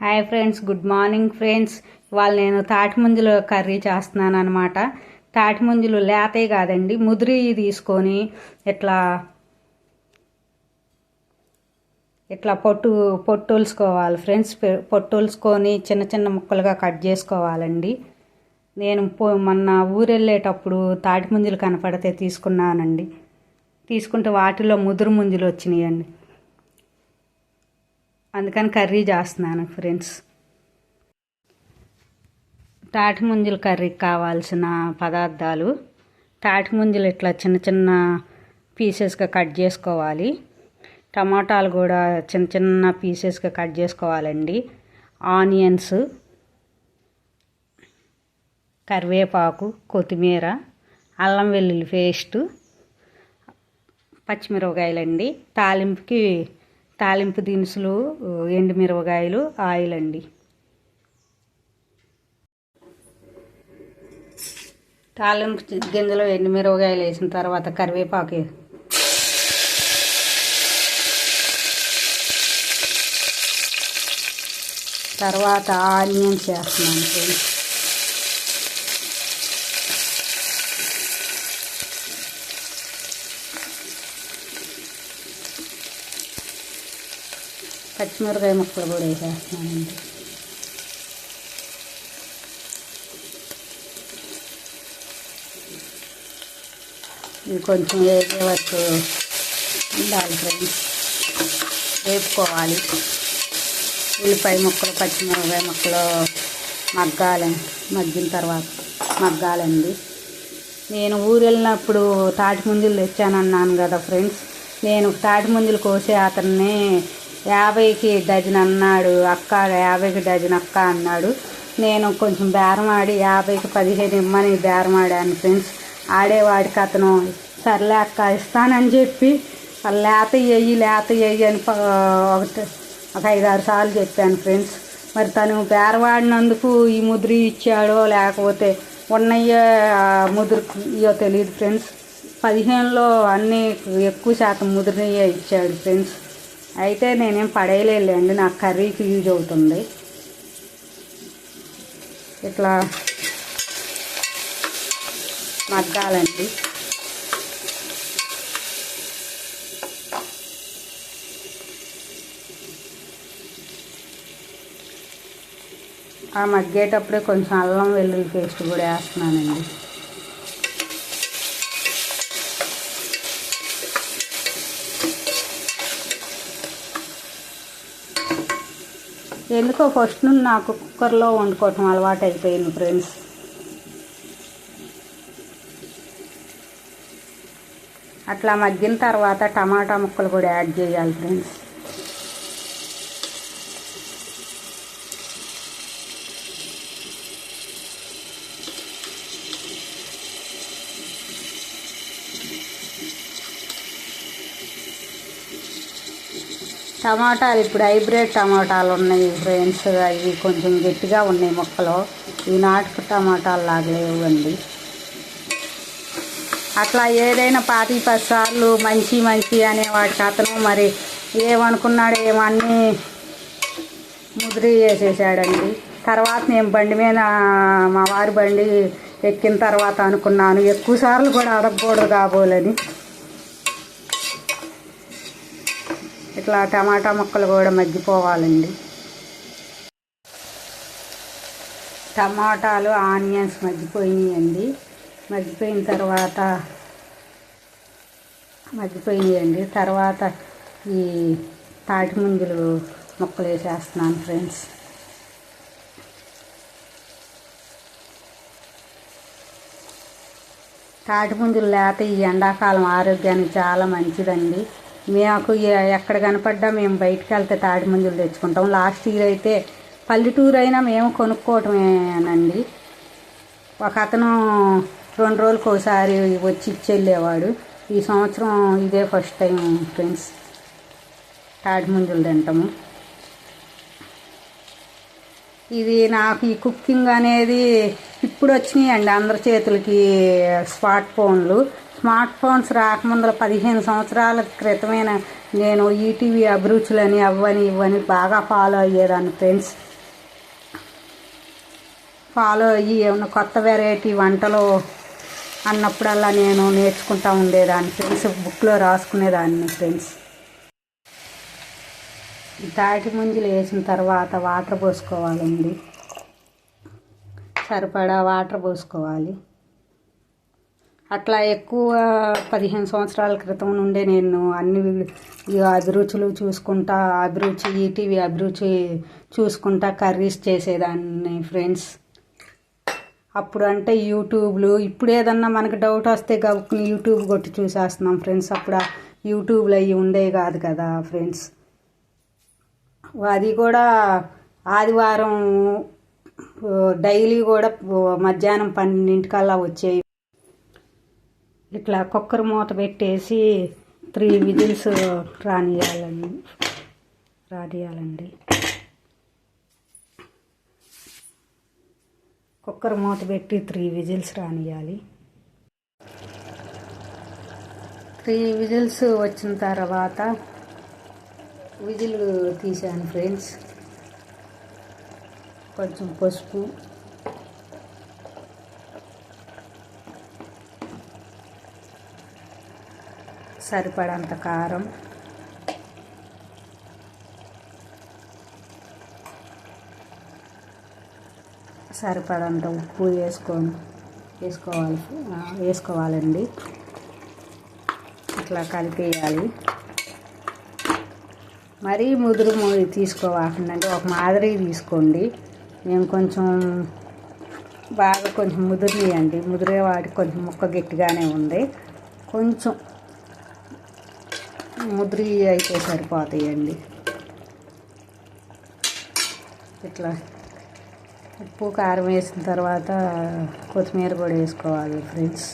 Hi friends good morning friends ఇవాళ నేను తాటి ముంజుల కర్రీ చేస్తున్నాను అనమాట తాటి ముంజులు లేతే కాదండి ముదిరి తీసుకొని ఇట్లా ఇట్లా పొట్టు పొట్టొలుసుకోవాలి ఫ్రెండ్స్ పొట్టొలుసుకొని చిన్న చిన్న ముక్కలుగా కట్ చేసుకోవాలండి. నేను పో మొన్న ఊరెళ్ళేటప్పుడు తాటి తాటిముంజులు కనపడితే తీసుకున్నానండి. తీసుకుంటే వాటిలో ముదురు ముంజులు వచ్చినాయండి. అందుకని కర్రీ చేస్తున్నాను ఫ్రెండ్స్. తాటి ముంజుల కర్రీకి కావాల్సిన పదార్థాలు. తాటి ముంజులు ఇట్లా చిన్న చిన్న పీసెస్గా కట్ చేసుకోవాలి. టమాటాలు కూడా చిన్న చిన్న పీసెస్గా కట్ చేసుకోవాలండి. ఆనియన్స్ కరివేపాకు కొత్తిమీర అల్లం వెల్లుల్లి పేస్టు పచ్చిమిరపకాయలండి. తాలింపుకి తాలింపు దినుసులు ఎండుమిరపకాయలు ఆయిల్ అండి తాలింపు గింజలు ఎండుమిరపకాయలు వేసిన తర్వాత కరివేపాకు తర్వాత ఆనియన్స్ వేస్తున్నాను పచ్చిమిరకాయ ముక్కలు కూడా వేసేస్తున్నానండి. ఇంకొంచెం కొంచెం వేసే వరకు ఉండాలి ఫ్రెండ్స్. వేపుకోవాలి. ఉల్లిపాయ ముక్కలు పచ్చిమిరపకాయ ముక్కలు మగ్గాలి మగ్గిన తర్వాత మగ్గాలండి. నేను ఊరు వెళ్ళినప్పుడు తాటి ముందులు తెచ్చానన్నాను కదా ఫ్రెండ్స్. నేను తాటి ముందులు కోసే అతన్ని యాభైకి డజన్ అన్నాడు అక్క యాభైకి డజన్ అక్క అన్నాడు. నేను కొంచెం బేరం ఆడి యాభైకి పదిహేను ఇమ్మని బేరం ఆడాను ఫ్రెండ్స్. ఆడేవాడికి అతను సర్లే అక్క ఇస్తానని చెప్పి లేత వేయి లేత వేయి అని ఒకటి ఒక ఐదారు సార్లు చెప్పాను ఫ్రెండ్స్. మరి తను బేరవాడినందుకు ఈ ముద్రి ఇచ్చాడో లేకపోతే ఉన్నయ్యో ముద్ర ఇయో తెలియదు ఫ్రెండ్స్. పదిహేనులో అన్నీ ఎక్కువ శాతం ముదిరినయ్యే ఇచ్చాడు ఫ్రెండ్స్. అయితే నేనేం పడేయలేండి నాకు కర్రీకి యూజ్ అవుతుంది. ఇట్లా మగ్గాలండి. ఆ మగ్గేటప్పుడే కొంచెం అల్లం వెల్లుల్లి పేస్ట్ కూడా వేస్తున్నానండి. ఎందుకో ఫస్ట్ నుండి నాకు కుక్కర్లో వండుకోవటం అలవాటు అయిపోయింది ఫ్రెండ్స్ అట్లా మగ్గిన తర్వాత టమాటా ముక్కలు కూడా యాడ్ చేయాలి ఫ్రెండ్స్ టమాటాలు ఇప్పుడు హైబ్రిడ్ టమాటాలు ఉన్నాయి ఫ్రెండ్స్. అవి కొంచెం గట్టిగా ఉన్నాయి మొక్కలు. ఈ నాటుకు టమాటాలు లాగలేవండి అట్లా ఏదైనా పాతి పది సార్లు మంచి మంచి అనే వాటికి అతను మరి ఏమనుకున్నాడు ఏమన్నీ ముద్రి చేసేసాడండి. తర్వాత నేను బండి మీద మా వారి బండి ఎక్కిన తర్వాత అనుకున్నాను. ఎక్కువ సార్లు కూడా అడగకూడదు కాబోలని. ఇట్లా టమాటా ముక్కలు కూడా మగ్గిపోవాలండి. టమాటాలు ఆనియన్స్ మగ్గిపోయినాయండి. మగ్గిపోయిన తర్వాత మగ్గిపోయినాయండి. తర్వాత ఈ తాటి ముంజులు ముక్కలు వేసేస్తున్నాను ఫ్రెండ్స్. తాటి ముంజులు లేత ఈ ఎండాకాలం ఆరోగ్యానికి చాలా మంచిదండి. మాకు ఎక్కడ కనపడ్డా మేము బయటికి వెళ్తే తాడి ముంజులు తెచ్చుకుంటాం. లాస్ట్ ఇయర్ అయితే పల్లెటూరు అయినా మేము కొనుక్కోవటమేనండి. ఒక అతను రెండు రోజులకు ఒకసారి వచ్చి ఇచ్చెళ్ళేవాడు ఈ సంవత్సరం ఇదే ఫస్ట్ టైం ఫ్రెండ్స్ తాడి ముంజులు తింటాము. ఇది నాకు ఈ కుకింగ్ అనేది ఇప్పుడు వచ్చినాయండి అందరి చేతులకి స్మార్ట్ ఫోన్లు. స్మార్ట్ ఫోన్స్ రాకముందల పదిహేను సంవత్సరాల క్రితమైన నేను ఈటీవీ అభిరుచులని అవ్వని ఇవ్వని బాగా ఫాలో అయ్యేదాన్ని ఫ్రెండ్స్. ఫాలో అయ్యి ఏమైనా కొత్త వెరైటీ వంటలు అన్నప్పుడల్లా నేను నేర్చుకుంటా ఉండేదాన్ని ఫ్రెండ్స్ బుక్లో రాసుకునేదాన్ని ఫ్రెండ్స్. తాటి ముంజలు వేసిన తర్వాత వాటర్ పోసుకోవాలండి. సరిపడా వాటర్ పోసుకోవాలి. అట్లా ఎక్కువ పదిహేను సంవత్సరాల క్రితం నుండే నేను అన్ని అభిరుచులు చూసుకుంటా అభిరుచి ఈటీవీ అభిరుచి చూసుకుంటా కర్రీస్ చేసేదాన్ని ఫ్రెండ్స్. అప్పుడు అంటే యూట్యూబ్లు ఇప్పుడు ఏదన్నా మనకు డౌట్ వస్తే గబుక్కుని యూట్యూబ్ కొట్టి చూసేస్తున్నాం ఫ్రెండ్స్. అప్పుడు యూట్యూబ్లు అవి ఉండేవి కాదు కదా ఫ్రెండ్స్. అది కూడా ఆదివారం డైలీ కూడా మధ్యాహ్నం పన్నెండింటికల్లా వచ్చేవి. ఇట్లా కుక్కర్ మూత పెట్టేసి త్రీ విజిల్స్ రానియాలండి. రానియాలండి. కుక్కర్ మూత పెట్టి త్రీ విజిల్స్ రానియాలి. త్రీ విజిల్స్ వచ్చిన తర్వాత విజిల్ తీసాను ఫ్రెండ్స్. కొంచెం పసుపు సరిపడంత కారం. సరిపడంత ఉప్పు వేసుకొని వేసుకోవాలి. వేసుకోవాలండి. ఇట్లా కలిపేయాలి. మరీ ముదురు ము- తీసుకోవాలండి ఒక మాదిరి తీసుకోండి. మేము కొంచెం బాగా కొంచెం ముదిరియండి ముదిరే వాటికి కొంచెం ముక్క గట్టిగానే ఉంది. కొంచెం ముద్రి అయితే సరిపోతాయండి. ఇట్లా ఉప్పు కారం వేసిన తర్వాత కొత్తిమీర కూడా వేసుకోవాలి ఫ్రెండ్స్.